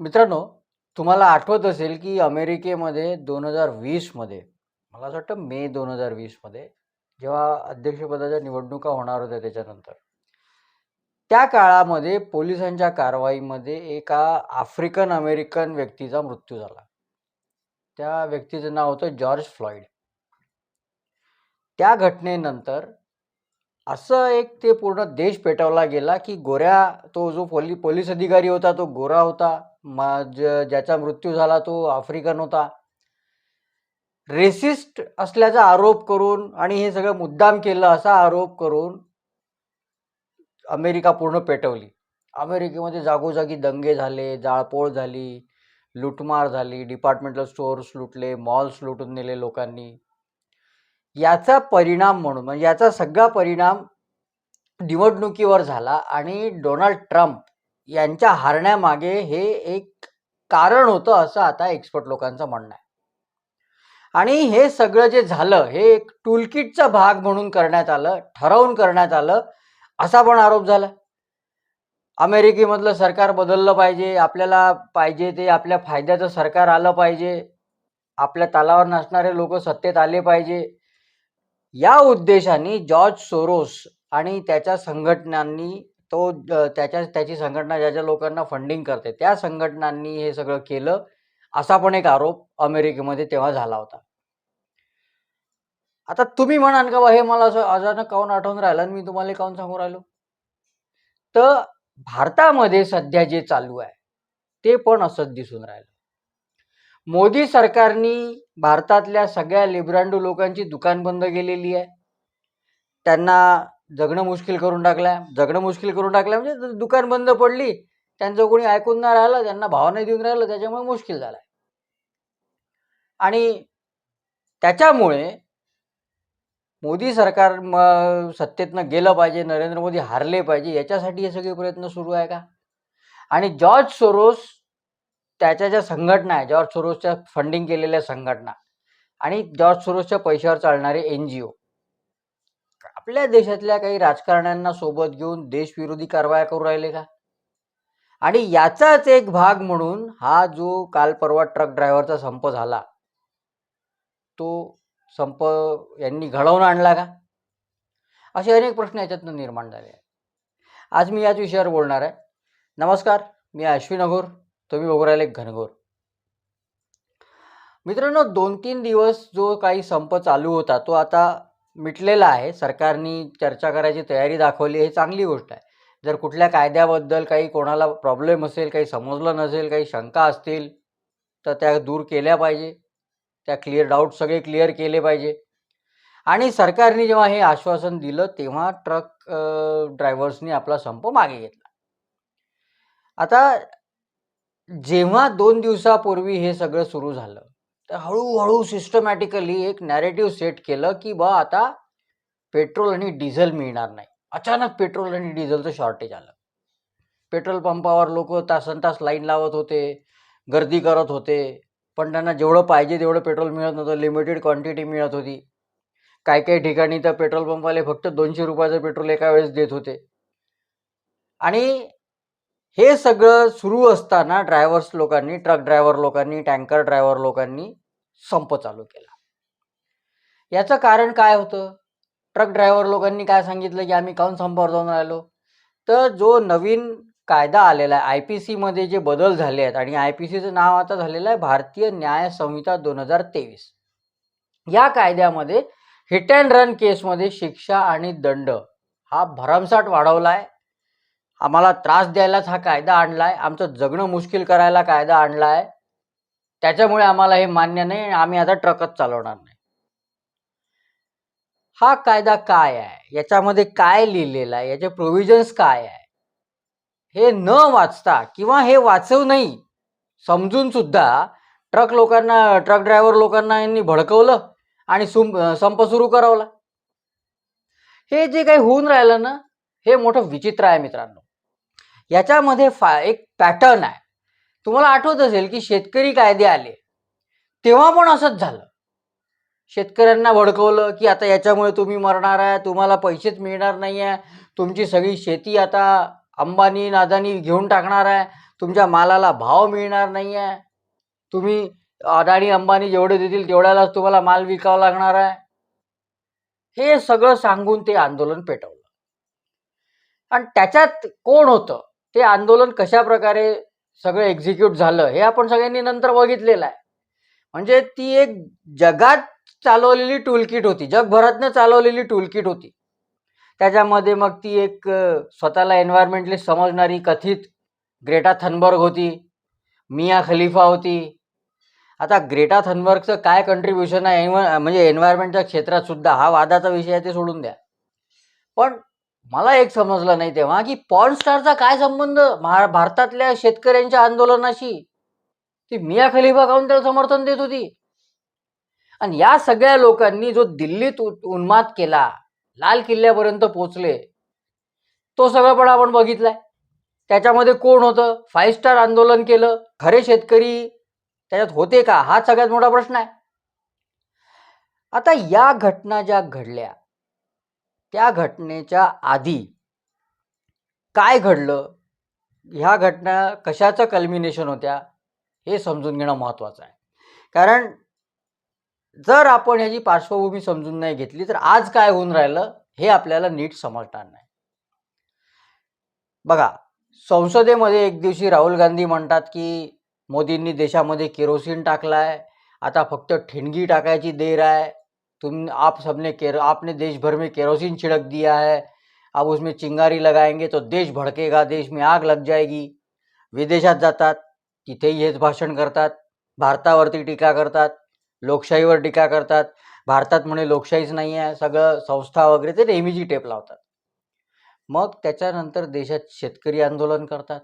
मित्रांनो, तुम्हाला आठवत असेल की अमेरिकेमध्ये दोन हजार वीसमध्ये मला असं वाटतं मे दोन हजार वीसमध्ये जेव्हा अध्यक्षपदाच्या निवडणुका होणार होत्या त्याच्यानंतर. त्या काळामध्ये पोलिसांच्या कारवाईमध्ये एका आफ्रिकन अमेरिकन व्यक्तीचा मृत्यू झाला. त्या व्यक्तीचं नाव होतं जॉर्ज फ्लॉइड. त्या घटनेनंतर असं एक ते पूर्ण देश पेटवला गेला की गोऱ्या तो जो पोली पोलीस अधिकारी होता तो गोरा होता. मा ज ज्याचा मृत्यू झाला तो आफ्रिकन होता. रेसिस्ट असल्याचा आरोप करून आणि हे सगळं मुद्दाम केलं असा आरोप करून अमेरिका पूर्ण पेटवली. अमेरिकेमध्ये जागोजागी दंगे झाले, जाळपोळ झाली, लुटमार झाली, डिपार्टमेंटल स्टोअर्स लुटले, मॉल्स लुटून नेले लोकांनी. याचा परिणाम म्हणून म्हणजे याचा सगळा परिणाम निवडणुकीवर झाला आणि डोनाल्ड ट्रम्प यांच्या हारण्यामागे हे एक कारण होतं असं आता एक्सपर्ट लोकांचं म्हणणं आहे. आणि हे सगळं जे झालं हे एक टूलकिटचा भाग म्हणून करण्यात आलं, ठरवून करण्यात आलं असा पण आरोप झाला. अमेरिकेमधलं सरकार बदललं पाहिजे, आपल्याला पाहिजे ते आपल्या फायद्याचं सरकार आलं पाहिजे, आपल्या तालावर नसणारे लोक सत्तेत आले पाहिजे. या उद्देशाने जॉर्ज सोरोस आणि त्याच्या संघटनांनी तो त्याच्या त्याची संघटना ज्या ज्या लोकांना फंडिंग करते त्या संघटनांनी हे सगळं केलं असा पण एक आरोप अमेरिकेमध्ये तेव्हा झाला होता. आता तुम्ही म्हणाल का बा हे मला असं अचानक काहून आठवून राहिलं आणि मी तुम्हाला काऊन काहून सांगू राहिलो? तर भारतामध्ये सध्या जे चालू आहे ते पण असंच दिसून राहिलं. मोदी सरकारनी भारतातल्या सगळ्या लिब्रांडू लोकांची दुकान बंद केलेली आहे. त्यांना जगणं मुश्किल करून टाकलंय. जगणं मुश्किल करून टाकलं म्हणजे दुकान बंद पडली, त्यांचं कोणी ऐकून नाही राहिलं, त्यांना भाव नाही देऊन राहिलं त्याच्यामुळे मुश्किल झालंय. आणि त्याच्यामुळे मोदी सरकार म सत्तेतनं गेलं पाहिजे, नरेंद्र मोदी हारले पाहिजे याच्यासाठी हे सगळे प्रयत्न सुरू आहे का? आणि जॉर्ज सोरोस त्याच्या ज्या संघटना आहे, जॉर्ज सोरोसच्या फंडिंग केलेल्या संघटना आणि जॉर्ज सोरोसच्या पैशावर चालणारे एन-जी-ओ आपल्या देशातल्या काही राजकारण्यांना सोबत घेऊन देशविरोधी कारवाया करू राहिले का? आणि याचाच एक भाग म्हणून हा जो काल परवा ट्रक ड्रायव्हरचा संप झाला. तो संप यांनी घडवून आणला का? असे अनेक प्रश्न याच्यातनं निर्माण झाले आहेत. आज मी याच विषयावर बोलणार आहे. नमस्कार, मी अश्विन अघोर. तुम्ही बघू राहिले घनघोर. मित्रांनो 2-3 दिवस जो काही संप चालू होता तो आता मिटलेला आहे. सरकारनी चर्चा करायची तयारी दाखवली ही चांगली गोष्ट आहे. जर कुठल्या कायद्याबद्दल काही कोणाला प्रॉब्लेम असेल, काही समजलं नसेल, काही शंका असतील तर त्या दूर केल्या पाहिजे. त्या क्लिअर डाऊट सगळे क्लिअर केले पाहिजे. आणि सरकारने जेव्हा हे आश्वासन दिलं तेव्हा ट्रक ड्रायव्हर्सनी आपला संप मागे घेतला. आता जेव्हा दोन दिवसापूर्वी हे सगळं सुरू झालं, तर हळूहळू सिस्टमॅटिकली एक नॅरेटिव्ह सेट केलं की बा आता पेट्रोल आणि डिझेल मिळणार नाही. अचानक पेट्रोल आणि डिझेलचं शॉर्टेज आलं. पेट्रोल पंपावर लोकं तासनतास लाईन लावत होते, गर्दी करत होते. पण त्यांना जेवढं पाहिजे तेवढं पेट्रोल मिळत नव्हतं. लिमिटेड क्वांटिटी मिळत होती. काही-काही ठिकाणी तर पेट्रोल पंपवाले फक्त दोनशे रुपयाचं पेट्रोल एका वेळेस देत होते. आणि हे सगळं सुरू असताना ड्रायव्हर्स लोकांनी, ट्रक ड्रायव्हर लोकांनी, टँकर ड्रायव्हर लोकांनी संप चालू केला. याचं कारण काय होतं? ट्रक ड्रायव्हर लोकांनी काय सांगितलं की आम्ही काऊन संपावर जाऊन राहिलो? तर जो नवीन कायदा आलेला आहे, आय-पी-सीमध्ये जे बदल झाले आहेत आणि आय-पी-सीचं नाव आता झालेलं आहे भारतीय न्याय संहिता 2023. या कायद्यामध्ये हिट अँड रन केसमध्ये शिक्षा आणि दंड हा भरमसाठ वाढवला आहे. आम्हाला त्रास द्यायलाच हा कायदा आणलाय. आमचं जगणं मुश्किल करायला कायदा आणलाय. त्याच्यामुळे आम्हाला हे मान्य नाही आणि आम्ही आता ट्रकच चालवणार नाही. हा कायदा काय आहे? याच्यामध्ये काय लिहिलेलं आहे? याचे प्रोव्हिजन्स काय आहे? हे न वाचता किंवा हे वाचूनही समजून सुद्धा ट्रक लोकांना ट्रक ड्रायव्हर लोकांना यांनी भडकवलं आणि सुम संप सुरू करावला हे जे काही होऊन राहिलं ना, हे मोठं विचित्र आहे मित्रांनो. याच्यामध्ये फा एक पॅटर्न आहे. तुम्हाला आठवत असेल की शेतकरी कायदे आले, तेव्हा पण असंच झालं. शेतकऱ्यांना भडकवलं की आता याच्यामुळे तुम्ही मरणार आहे, तुम्हाला पैसेच मिळणार नाही आहे तुमची सगळी शेती आता अंबानी नादानी घेऊन टाकणार आहे, तुमच्या मालाला भाव मिळणार नाही आहे तुम्ही अडाणी अंबानी जेवढे देतील तेवढ्यालाच तुम्हाला माल विकावा लागणार आहे. हे सगळं सांगून ते आंदोलन पेटवलं. आणि त्याच्यात कोण होतं? ते आंदोलन कशा प्रकारे सगळं एक्झिक्यूट झालं हे आपण सगळ्यांनी नंतर बघितलेलं आहे. म्हणजे ती एक जगात चालवलेली टूलकिट होती जगभरातनं चालवलेली टूलकिट होती. त्याच्यामध्ये मग ती एक स्वतःला एन्व्हायरमेंटली समजणारी कथित ग्रेटा थनबर्ग होती मिया खलिफा होती. आता ग्रेटा थनबर्गचं काय कंट्रीब्युशन आहे म्हणजे एन्व्हायरमेंटच्या क्षेत्रात सुद्धा हा वादाचा विषय आहे ते सोडून द्या. पण मला एक समजलं नाही तेव्हा की पॉर्न स्टारचा काय संबंध महा भारतातल्या शेतकऱ्यांच्या आंदोलनाशी? ती मिया खलिफा काहून त्याला समर्थन देत होती? आणि या सगळ्या लोकांनी जो दिल्लीत उ- उन्माद केला लाल किल्ल्यापर्यंत पोचले तो सगळं पण आपण बघितलाय. त्याच्यामध्ये कोण होतं? फाईव्ह स्टार आंदोलन केलं. खरे शेतकरी त्याच्यात होते का? हा सगळ्यात मोठा प्रश्न आहे. आता या घटना ज्या घडल्या त्या घटनेच्या आधी काय घडलं? ह्या घटना कशाचं कल्मिनेशन होत्या? हे समजून घेणं महत्त्वाचं आहे. कारण जर आपण ह्याची पार्श्वभूमी समजून नाही घेतली तर आज काय होऊन राहिलं हे आपल्याला नीट समजणार नाही. बघा संसदेमध्ये एक दिवशी राहुल गांधी म्हणतात की मोदींनी देशामध्ये केरोसिन टाकलाय आता फक्त ठिणगी टाकायची देर आहे तुम आप सबने केर आपने देश भर में केरोसिन छिड़क दिया है। अब उसमें चिंगारी लगाएंगे तो देश भडकेगा देश में आग लग जाएगी। विदेशात जातात तिथेही हेच भाषण करतात भारतावरती टीका करतात लोकशाहीवर टीका करतात भारतात म्हणे लोकशाहीच नाही आहे सगळं संस्था वगैरे ते नेहमीची टेप लावतात. मग त्याच्यानंतर देशात शेतकरी आंदोलन करतात.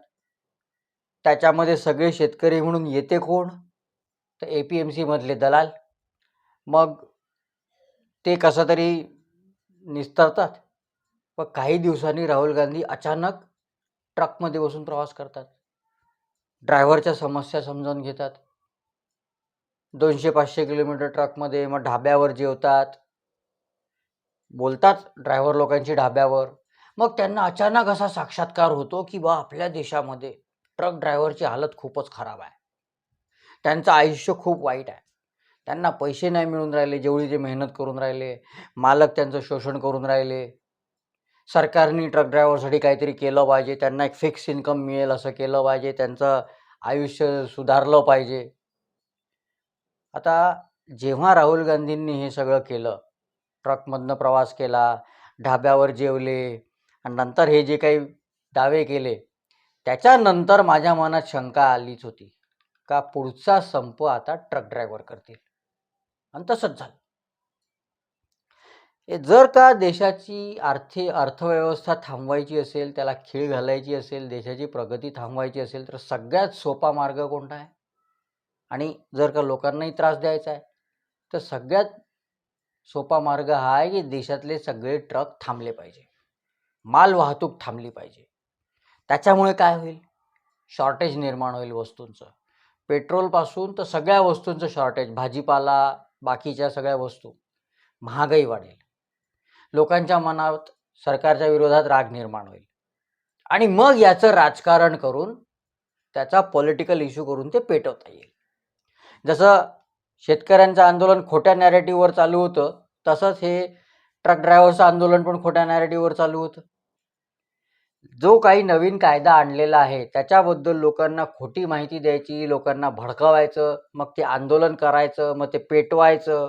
त्याच्यामध्ये सगळे शेतकरी म्हणून येते कोण? तर ए पी एम सीमधले दलाल. मग ते कसं तरी निस्तरतात. व काही दिवसांनी राहुल गांधी अचानक ट्रकमध्ये बसून प्रवास करतात. ड्रायव्हरच्या समस्या समजावून घेतात. दोनशे पाचशे किलोमीटर ट्रकमध्ये मग ढाब्यावर जेवतात. बोलतात ड्रायव्हर लोकांची ढाब्यावर. मग त्यांना अचानक असा साक्षात्कार होतो की बा आपल्या देशामध्ये ट्रक ड्रायव्हरची हालत खूपच खराब आहे. त्यांचं आयुष्य खूप वाईट आहे. त्यांना पैसे नाही मिळून राहिले जेवढी ते मेहनत करून राहिले मालक त्यांचं शोषण करून राहिले. सरकारने ट्रक ड्रायव्हरसाठी काहीतरी केलं पाहिजे त्यांना एक फिक्स इन्कम मिळेल असं केलं पाहिजे त्यांचं आयुष्य सुधारलं पाहिजे. आता जेव्हा राहुल गांधींनी हे सगळं केलं ट्रकमधनं प्रवास केला ढाब्यावर जेवले आणि नंतर हे जे काही दावे केले त्याच्यानंतर माझ्या मनात शंका आलीच होती का पुढचा संप आता ट्रक ड्रायव्हर करतील? आणि तसंच झालं. जर का देशाची आर्थिक अर्थव्यवस्था थांबवायची असेल त्याला खीळ घालायची असेल देशाची प्रगती थांबवायची असेल तर सगळ्यात सोपा मार्ग कोणता आहे? आणि जर का लोकांनाही त्रास द्यायचा आहे तर सगळ्यात सोपा मार्ग हा आहे की देशातले सगळे ट्रक थांबले पाहिजे. माल वाहतूक थांबली पाहिजे. त्याच्यामुळे काय होईल? शॉर्टेज निर्माण होईल वस्तूंचं. पेट्रोलपासून तर सगळ्या वस्तूंचं शॉर्टेज भाजीपाला बाकीच्या सगळ्या वस्तू महागाई वाढेल. लोकांच्या मनात सरकारच्या विरोधात राग निर्माण होईल. आणि मग याचं राजकारण करून त्याचा पॉलिटिकल इश्यू करून ते पेटवता येईल. जसं शेतकऱ्यांचं आंदोलन खोट्या नॅरेटिव्हवर चालू होतं तसंच हे ट्रक ड्रायव्हरचं आंदोलन पण खोट्या नॅरेटिव्हवर चालू होतं. जो काही नवीन कायदा आणलेला आहे त्याच्याबद्दल लोकांना खोटी माहिती द्यायची लोकांना भडकवायचं मग ते आंदोलन करायचं मग ते पेटवायचं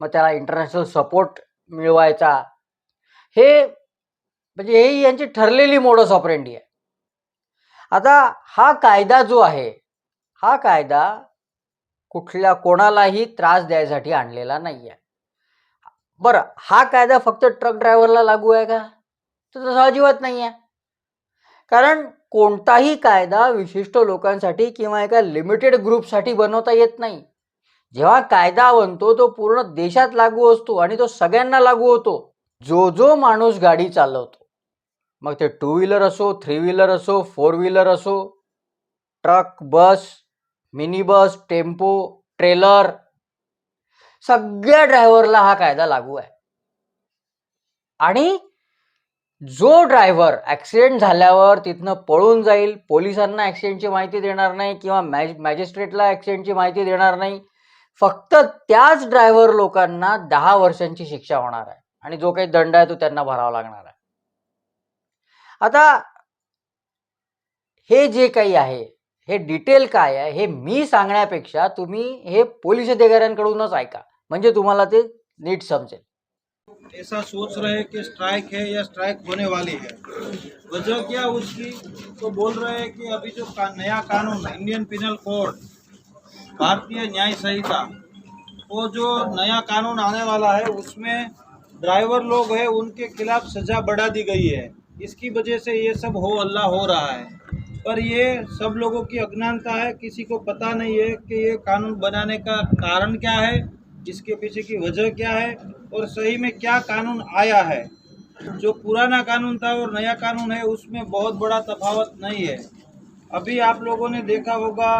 मग त्याला इंटरनॅशनल सपोर्ट मिळवायचा. हे म्हणजे हे यांची ठरलेली मोडस ऑपरेंडी आहे. आता हा कायदा जो आहे हा कायदा कुठल्या कोणालाही त्रास द्यायसाठी आणलेला नाही आहे बरं हा कायदा फक्त ट्रक ड्रायव्हरला लागू आहे का? तर तसं अजिबात नाही आहे कारण कोणताही कायदा विशिष्ट लोकांसाठी किंवा एका लिमिटेड ग्रुपसाठी बनवता येत नाही. जेव्हा कायदा बनतो तो पूर्ण देशात लागू असतो आणि तो सगळ्यांना लागू होतो. जो जो माणूस गाडी चालवतो. मग ते टू व्हीलर असो थ्री व्हीलर असो फोर व्हीलर असो truck bus mini bus tempo trailer सगळ्या ड्रायव्हरला हा कायदा लागू आहे. आणि जो ड्रायव्हर ॲक्सिडेंट झाल्यावर तिथनं पळून जाईल पोलिसांना ॲक्सिडेंटची माहिती देणार नाही किंवा मॅज मॅजिस्ट्रेटला ॲक्सिडेंटची माहिती देणार नाही फक्त त्याच ड्रायव्हर लोकांना दहा वर्षांची शिक्षा होणार आहे आणि जो काही दंड आहे तो त्यांना भरावा लागणार आहे. आता हे जे काही आहे हे डिटेल काय आहे हे मी सांगण्यापेक्षा तुम्ही हे पोलीस अधिकाऱ्यांकडूनच ऐका. म्हणजे तुम्हाला ते नीट समजेल. ऐसा सोच रहे हैं कि स्ट्राइक है या स्ट्राइक होने वाली है। वजह क्या उसकी? तो बोल रहे हैं कि अभी जो का, नया कानून इंडियन पिनल कोड भारतीय न्याय संहिता वो जो नया कानून आने वाला है उसमें ड्राइवर लोग हैं उनके खिलाफ सजा बढ़ा दी गई है। इसकी वजह से ये सब हो अल्लाह हो रहा है। पर ये सब लोगों की अज्ञानता है किसी को पता नहीं है कि ये कानून बनाने का कारण क्या है। इसके पीछे की वजह क्या है और सही में क्या कानून आया है। जो पुराना कानून था और नया कानून है, उसमें बहुत बड़ा तफावत नहीं है। अभी आप लोगों ने देखा होगा,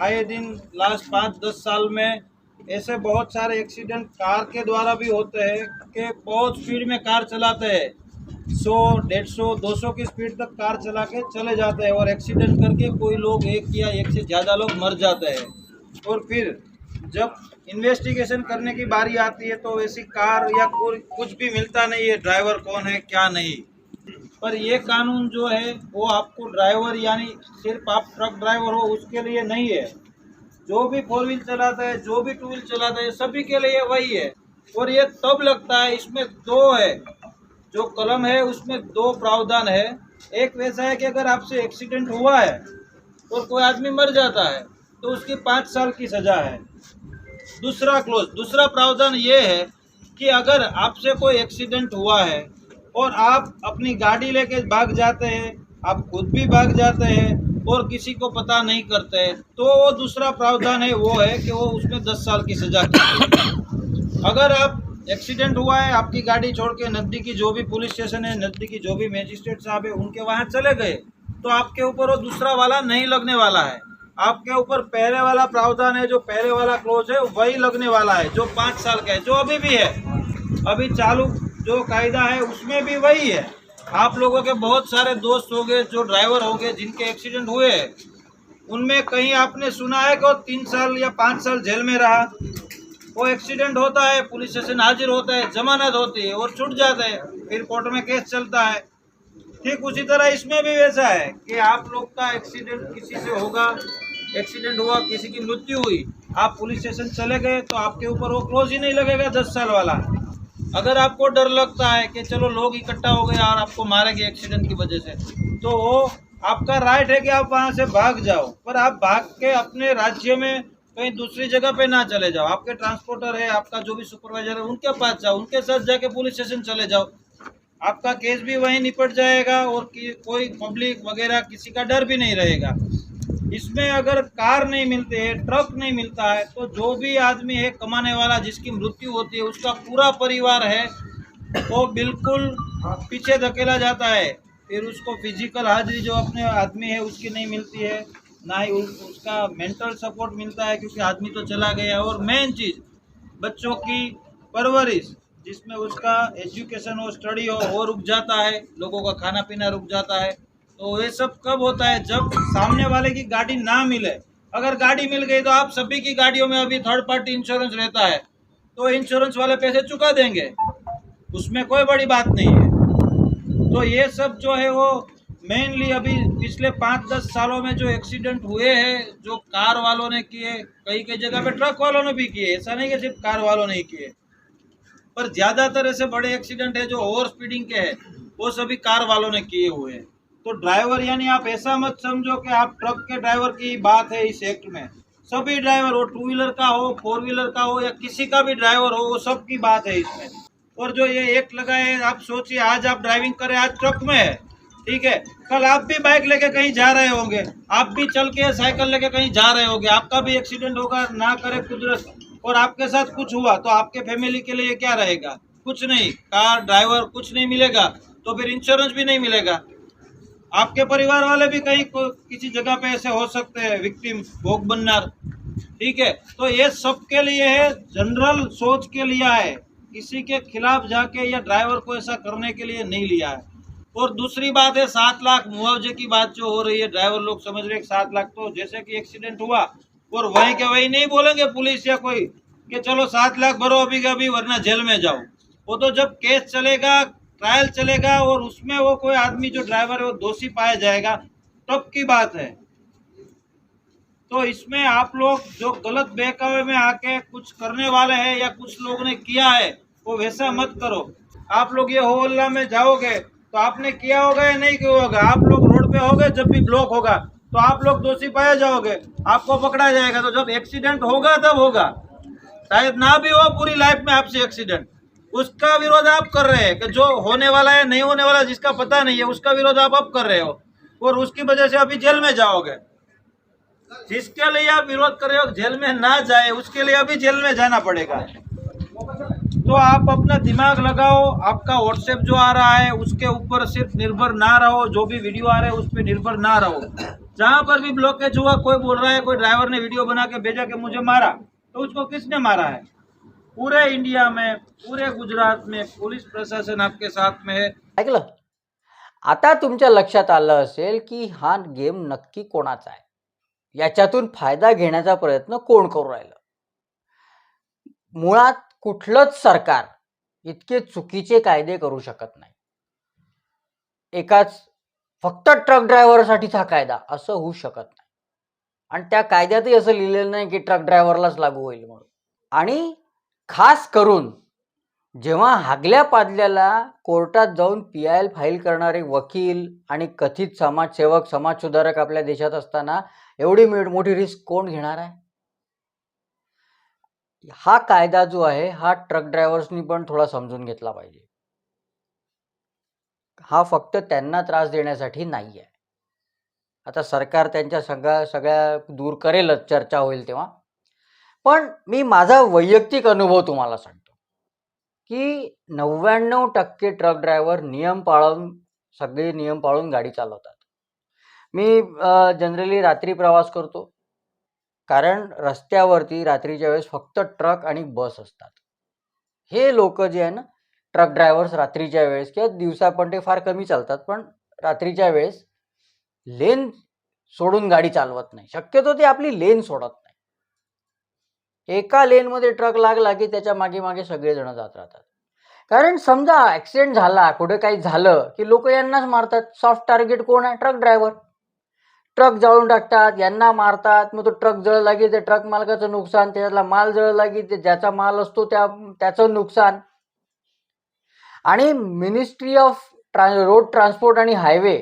आए दिन लास्ट पाँच दस साल में ऐसे बहुत सारे एक्सीडेंट कार के द्वारा भी होते हैं कि बहुत स्पीड में कार चलाते हैं। सौ, डेढ़ सौ, दो सौ की स्पीड तक कार चला के चले जाते हैं और एक्सीडेंट करके कोई लोग एक या एक से ज़्यादा लोग मर जाते हैं। और फिर जब इन्वेस्टिगेशन करने की बारी आती है तो ऐसी कार या कुछ भी मिलता नहीं है, ड्राइवर कौन है, क्या नहीं। पर ये कानून जो है, वो आपको ड्राइवर यानी सिर्फ़ आप ट्रक ड्राइवर हो, उसके लिए नहीं है। जो भी फोर व्हील चलाता है, जो भी टू व्हील चलाता है, सभी के लिए वही है। और ये तब लगता है, इसमें दो है। जो कलम है, उसमें दो प्रावधान है। एक वैसा है कि अगर आपसे एक्सीडेंट हुआ है और कोई आदमी मर जाता है तो उसकी पाँच साल की सज़ा है। दूसरा क्लोज, दूसरा प्रावधान ये है कि अगर आपसे कोई एक्सीडेंट हुआ है और आप अपनी गाड़ी लेके भाग जाते हैं, आप खुद भी भाग जाते हैं और किसी को पता नहीं करते हैं तो वो दूसरा प्रावधान है, वो है कि वो उसमें दस साल की सजा की अगर आप एक्सीडेंट हुआ है, आपकी गाड़ी छोड़ के नज़दीकी जो भी पुलिस स्टेशन है, नज़दीकी जो भी मजिस्ट्रेट साहब है, उनके वहाँ चले गए तो आपके ऊपर वो दूसरा वाला नहीं लगने वाला है। आपके ऊपर पहले वाला प्रावधान है, जो पहले वाला क्लोज है, वही लगने वाला है, जो पाँच साल का है, जो अभी भी है। अभी चालू जो कायदा है, उसमें भी वही है। आप लोगों के बहुत सारे दोस्त हो गए, जो ड्राइवर हो गए, जिनके एक्सीडेंट हुए हैं, उनमें कहीं आपने सुना है कि वो तीन साल या पाँच साल जेल में रहा। वो एक्सीडेंट होता है पुलिस स्टेशन हाजिर होता है, जमानत होती है और छूट जाता है, फिर कोर्ट में केस चलता है। ठीक उसी तरह इसमें भी वैसा है कि आप लोग का एक्सीडेंट किसी से होगा एक्सीडेंट हुआ, किसी की मृत्यु हुई, आप पुलिस स्टेशन चले गए तो आपके ऊपर वो क्लोज ही नहीं लगेगा दस साल वाला। अगर आपको डर लगता है कि चलो लोग इकट्ठा हो गए और आपको मारेंगे एक्सीडेंट की वजह से तो वो आपका राइट है कि आप वहाँ से भाग जाओ। पर आप भाग के अपने राज्य में कहीं दूसरी जगह पे ना चले जाओ। आपके ट्रांसपोर्टर है, आपका जो भी सुपरवाइजर है, उनके पास जाओ, उनके साथ जाके पुलिस स्टेशन चले जाओ। आपका केस भी वहीं निपट जाएगा और कोई पब्लिक वगैरह किसी का डर भी नहीं रहेगा। इसमें अगर कार नहीं मिलते है ट्रक नहीं मिलता है तो जो भी आदमी है कमाने वाला, जिसकी मृत्यु होती है, उसका पूरा परिवार है, वो बिल्कुल पीछे धकेला जाता है। फिर उसको फ़िज़िकल हाजिरी जो अपने आदमी है, उसकी नहीं मिलती है। ना ही उसका मेंटल सपोर्ट मिलता है, क्योंकि आदमी तो चला गया। और मेन चीज़, बच्चों की परवरिश, जिसमें उसका एजुकेशन हो स्टडी हो, वो रुक जाता है। लोगों का खाना पीना रुक जाता है। तो ये सब कब होता है? जब सामने वाले की गाड़ी ना मिले। अगर गाड़ी मिल गई तो आप सभी की गाड़ियों में अभी थर्ड पार्टी इंश्योरेंस रहता है। तो इंश्योरेंस वाले पैसे चुका देंगे। उसमें कोई बड़ी बात नहीं है। तो ये सब जो है वो मेनली अभी पिछले पाँच दस सालों में जो एक्सीडेंट हुए हैं, जो कार वालों ने किए कई कई जगह पे ट्रक वालों ने भी किए, ऐसा नहीं कि सिर्फ़ कार वालों ने ही किए। पर ज़्यादातर ऐसे बड़े एक्सीडेंट है जो ओवर स्पीडिंग के हैं, वो सभी कार वालों ने किए हुए हैं। तो ड्राइवर यानी आप ऐसा मत समझो कि आप ट्रक के ड्राइवर की बात है इस एक्ट में। सभी ड्राइवर हो टू व्हीलर का हो फोर व्हीलर का हो या किसी का भी ड्राइवर हो, वो सबकी बात है इसमें। और जो ये एक्ट लगा है आप सोचिए, आज आप ड्राइविंग करें, आज ट्रक में है, ठीक है? कल आप भी बाइक लेके कहीं जा रहे होंगे, आप भी चल के साइकिल लेके कहीं जा रहे होंगे, आपका भी एक्सीडेंट होगा, ना करे कुदरत। और आपके साथ कुछ हुआ तो आपके फैमिली के लिए क्या रहेगा? कुछ नहीं कार ड्राइवर कुछ नहीं मिलेगा तो फिर इंश्योरेंस भी नहीं मिलेगा। आपके परिवार वाले भी कहीं किसी जगह पे ऐसे हो सकते हैं विक्टिम भोग बननार ठीक है? तो ये सबके लिए है जनरल सोच के लिया है किसी के खिलाफ जाके या ड्राइवर को ऐसा करने के लिए नहीं लिया है। और दूसरी बात है, सात लाख मुआवजे की बात जो हो रही है ड्राइवर लोग समझ रहे हैं सात लाख तो जैसे कि एक्सीडेंट हुआ, और वहीं के वहीं नहीं बोलेंगे पुलिस या कोई कि चलो सात लाख भरो अभी के अभी, वरना जेल में जाओ। वो तो जब केस चलेगा ट्रायल चलेगा और उसमें वो कोई आदमी जो ड्राइवर है वो दोषी पाया जाएगा। तब की बात है। तो इसमें आप लोग जो गलत बहकावे में आके कुछ करने वाले हैं या कुछ लोग ने किया है, वो वैसा मत करो। आप लोग ये हल्ला में जाओगे तो आपने किया होगा या नहीं किया होगा? आप लोग रोड पे होगे, जब भी ब्लॉक होगा तो आप लोग दोषी पाए जाओगे। आपको पकड़ा जाएगा तो जब एक्सीडेंट होगा, तब होगा। शायद ना भी हो, पूरी लाइफ में आपसे एक्सीडेंट। उसका विरोध आप कर रहे हैं कि जो होने वाला है, नहीं होने वाला, जिसका पता नहीं है, उसका विरोध आप अब कर रहे हो और उसकी वजह से अभी जेल में जाओगे। जिसके लिए आप विरोध कर रहे हो, जेल में ना जाए, उसके लिए अभी जेल में जाना पड़ेगा। तो आप अपना दिमाग लगाओ, आपका व्हाट्सएप जो आ रहा है, उसके ऊपर सिर्फ़ निर्भर ना रहो, जो भी वीडियो आ रहे हैं, उस पर निर्भर ना रहो। जहाँ पर भी ब्लॉकेज हुआ, कोई बोल रहा है, कोई ड्राइवर ने वीडियो बना के भेजा कि मुझे मारा तो उसको किसने मारा है? पूरे इंडिया में पूरे गुजरात में पोलीस प्रशासन आपके साथ में है। ऐकलं? आता तुमच्या लक्षात आलं असेल की हा गेम नक्की कोणाचा आहे? याच्यातून फायदा घेण्याचा प्रयत्न कोण करू राहिलं? मुळात कुठलंच सरकार इतके चुकीचे कायदे करू शकत नाही. एकाच फक्त ट्रक ड्रायव्हरसाठीच हा कायदा असं होऊ शकत नाही. आणि त्या कायद्यातही असं लिहिलेलं नाही की ट्रक ड्रायव्हरलाच लागू होईल म्हणून. आणि खास करून जेव्हा हागल्या पादल्याला कोर्टात जाऊन पी आय एल फाईल करणारे वकील आणि कथित समाजसेवक समाजसुधारक आपल्या देशात असताना एवढी मो- मोठी रिस्क कोण घेणार आहे? हा कायदा जो आहे हा ट्रक ड्रायव्हर्सनी पण थोडा समजून घेतला पाहिजे. हा फक्त त्यांना त्रास देण्यासाठी नाही आहे आता सरकार त्यांच्या सगळ्या सगळ्या दूर करेलच चर्चा होईल तेव्हा. पण मी माझा वैयक्तिक अनुभव तुम्हाला सांगतो. की नव्याण्णव टक्के ट्रक ड्रायव्हर नियम पाळून सगळे नियम पाळून गाडी चालवतात. मी जनरली रात्री प्रवास करतो. कारण रस्त्यावरती रात्रीच्या वेळेस फक्त ट्रक आणि बस असतात. हे लोक जे आहे ना ट्रक ड्रायव्हर्स रात्रीच्या वेळेस किंवा दिवसा पण ते फार कमी चालतात पण रात्रीच्या वेळेस लेन सोडून गाडी चालवत नाही. शक्यतो ते आपली लेन सोडत नाही. एका लेनमध्ये ट्रक लागला की त्याच्यामागे मागे सगळेजण जात राहतात. कारण समजा ॲक्सिडेंट झाला कुठे काही झालं की लोक यांनाच मारतात. सॉफ्ट टार्गेट कोण आहे? Truck driver. ट्रक जाळून टाकतात यांना मारतात. मग तो ट्रक जळला की ते ट्रक मालकाचं नुकसान त्याच्यातला माल जळला की ते ज्याचा माल असतो त्या त्याचं नुकसान. आणि ministry of trans road transport आणि हायवे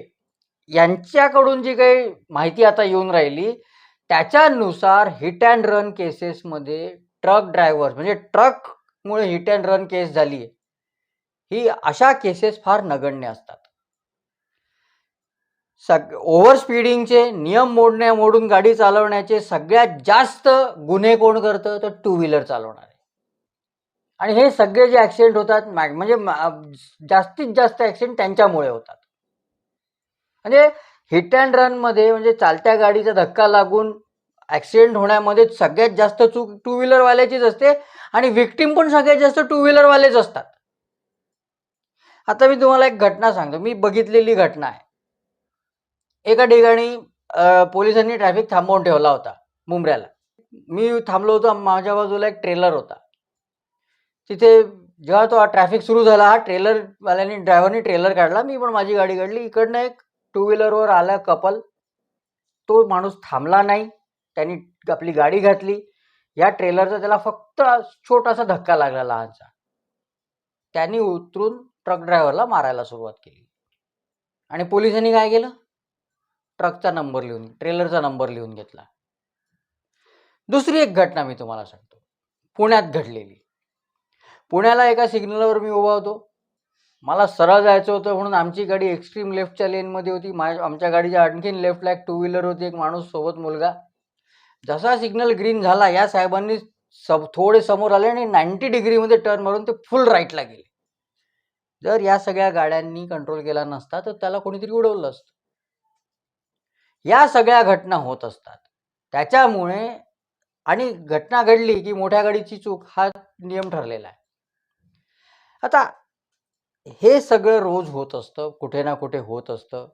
यांच्याकडून जी काही माहिती आता येऊन राहिली त्याच्यानुसार हिट अँड रन केसेसमध्ये ट्रक ड्रायव्हर्स म्हणजे ट्रकमुळे हिट अँड रन केस झाली आहे. ही अशा केसेस फार नगण्य असतात. सग ओव्हर स्पीडिंगचे नियम मोडण्या मोडून गाडी चालवण्याचे सगळ्यात जास्त गुन्हे कोण करतं? तर टू व्हीलर चालवणारे. आणि हे सगळे जे ॲक्सिडेंट होतात मॅ- म्हणजे जास्तीत जास्त ॲक्सिडेंट त्यांच्यामुळे होतात. म्हणजे हिट अँड रनमध्ये म्हणजे चालत्या गाडीचा धक्का लागून ॲक्सिडेंट होण्यामध्ये सगळ्यात जास्त चूक टू व्हीलरवाल्याचीच असते आणि विक्टीम पण सगळ्यात जास्त टू व्हीलरवालेच असतात. आता मी तुम्हाला एक घटना सांगतो. मी बघितलेली घटना आहे. एका ठिकाणी पोलिसांनी ट्रॅफिक थांबवून ठेवला होता मुंबऱ्याला मी थांबलो होतो माझ्या बाजूला एक ट्रेलर होता. तिथे जेव्हा तो ट्रॅफिक सुरू झाला हा ट्रेलरवाल्याने ड्रायव्हरनी ट्रेलर काढला मी पण माझी गाडी काढली. इकडनं एक टू व्हीलरवर आला कपल. तो माणूस थांबला नाही. त्यांनी आपली गाडी घातली. या ट्रेलरचा त्याला फक्त छोटासा धक्का लागला लहानसा. त्यांनी उतरून ट्रक ड्रायव्हरला मारायला सुरुवात केली. आणि पोलिसांनी काय केलं? ट्रकचा नंबर लिहून ट्रेलरचा नंबर लिहून घेतला. दुसरी एक घटना मी तुम्हाला सांगतो. पुण्यात घडलेली. पुण्याला एका सिग्नलवर मी उभा होतो. मला सरळ जायचं होतं म्हणून आमची गाडी एक्स्ट्रीम लेफ्टच्या लेनमध्ये होती. मा आमच्या गाडीच्या आणखीन लेफ्टला एक टू व्हीलर होती एक माणूस सोबत मुलगा. जसा सिग्नल ग्रीन झाला या साहेबांनी सब थोडे समोर आले आणि नाईन्टी डिग्रीमध्ये टर्न मारून ते फुल राईटला गेले. जर या सगळ्या गाड्यांनी कंट्रोल केला नसता तर त्याला कोणीतरी उडवलं असतं. या सगळ्या घटना होत असतात. त्याच्यामुळे आणि घटना घडली की मोठ्या गाडीची चूक हा नियम ठरलेला आहे. आता हे सगळं रोज होत असतं कुठे ना कुठे होत असतं.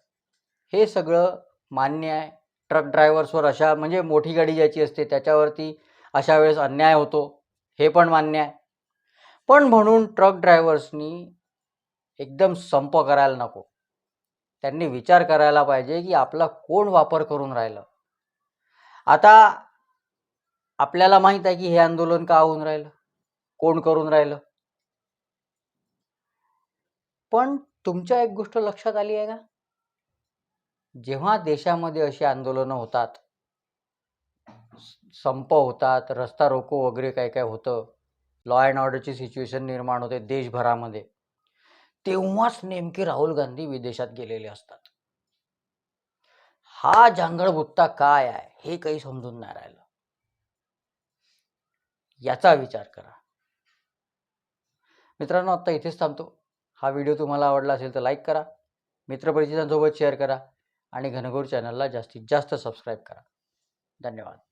हे सगळं मान्य आहे. ट्रक ड्रायव्हर्सवर अशा म्हणजे मोठी गाडी ज्याची असते त्याच्यावरती अशा वेळेस अन्याय होतो. हे पण मान्य आहे. पण म्हणून ट्रक ड्रायव्हर्सनी एकदम संप करायला नको. त्यांनी विचार करायला पाहिजे की आपला कोण वापर करून राहिलं? आता आपल्याला माहीत आहे की हे आंदोलन का होऊन राहिलं? कोण करून राहिलं? पण तुमच्या एक गोष्ट लक्षात आली आहे का? जेव्हा देशामध्ये अशी आंदोलनं होतात संप होतात रस्ता रोको वगैरे काय काय होतं लॉ अँड ऑर्डरची सिच्युएशन निर्माण होते देशभरामध्ये तेव्हाच नेमके राहुल गांधी विदेशात गेलेले असतात. हा जांगळबुत्ता काय आहे हे काही समजून नाही राहिलं. याचा विचार करा. मित्रांनो आता इथेच थांबतो. हा व्हिडिओ तुम्हाला आवडला असेल तर लाईक करा मित्रपरिचितांसोबत शेअर करा आणि घनघोर चॅनलला जास्तीत जास्त सबस्क्राईब करा. धन्यवाद.